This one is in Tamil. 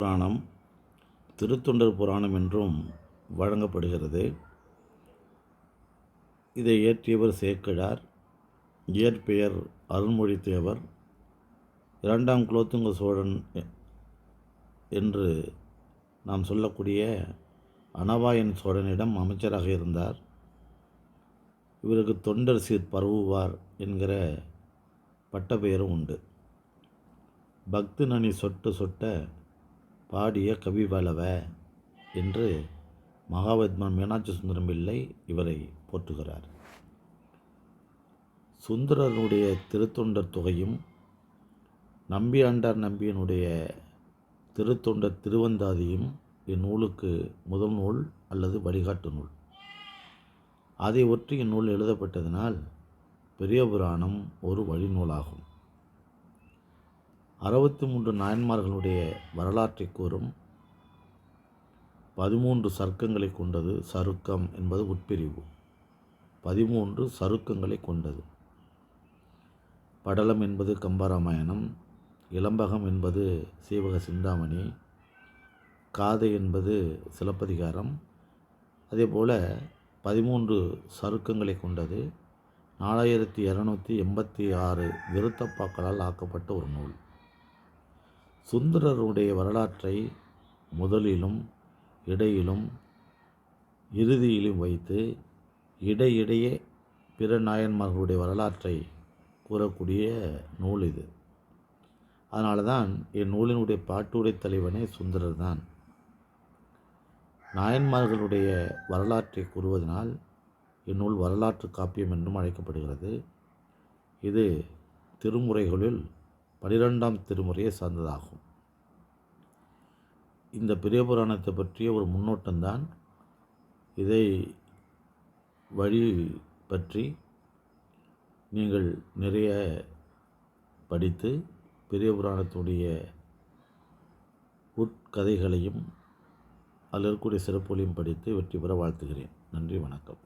புராணம் திருத்தொண்டர் புராணம் என்றும் வழங்கப்படுகிறது. இதை இயற்றியவர் சேக்கிழார் இயற்பெயர் அருள்மொழித்தேவர் இரண்டாம் குலோத்துங்க சோழன் என்று நாம் சொல்லக்கூடிய அனவாயன் சோழனிடம் அமைச்சராக இருந்தார். இவருக்கு தொண்டர் சீர் பரவுவார் என்கிற பட்டப்பெயரும் உண்டு. பக்தி நனி சொட்ட சொட்ட பாடிய கவிவளவ என்று மகாவித்வான் மீனாட்சி சுந்தரம் பிள்ளை இவரை போற்றுகிறார். சுந்தரனுடைய திருத்தொண்டர் தொகையும் நம்பி ஆண்டார் நம்பியனுடைய திருத்தொண்டர் திருவந்தாதியும் இந்நூலுக்கு முதல் நூல் அல்லது வழிகாட்டு நூல். அதை ஒற்றி இந்நூல் எழுதப்பட்டதனால் பெரிய புராணம் ஒரு வழிநூலாகும். அறுபத்தி மூன்று நாயன்மார்களுடைய வரலாற்றை கூறும் பதிமூன்று சர்க்கங்களை கொண்டது சருக்கம் என்பது உட்பிரிவு. பதிமூன்று சருக்கங்களை கொண்டது. படலம் என்பது கம்பராமாயணம் இளம்பகம் என்பது சீவக சிந்தாமணி காதை என்பது சிலப்பதிகாரம். அதேபோல பதிமூன்று சருக்கங்களை கொண்டது. நாலாயிரத்தி இரநூத்தி எண்பத்தி ஆறு விருத்தப்பாக்களால் ஆக்கப்பட்ட ஒரு நூல். சுந்தரருடைய வரலாற்றை முதலிலும் இடையிலும் இறுதியிலும் வைத்து இடையிடையே பிற நாயன்மார்களுடைய வரலாற்றை கூறக்கூடிய நூல் இது. அதனால தான் என் நூலினுடைய பாட்டுரை தலைவனே சுந்தரர் தான் நாயன்மார்களுடைய வரலாற்றை கூறுவதனால் இந்நூல் வரலாற்று காப்பியம் என்றும் அழைக்கப்படுகிறது. இது திருமுறைகளில் பனிரெண்டாம் திருமுறையை சார்ந்ததாகும். இந்த பெரிய புராணத்தை பற்றிய ஒரு முன்னோட்டம்தான் இதை வழி பற்றி நீங்கள் நிறைய படித்து பெரிய புராணத்துடைய உட்கதைகளையும் அதில் இருக்கக்கூடிய சிறப்புகளையும் படித்து வெற்றி பெற வாழ்த்துகிறேன். நன்றி வணக்கம்.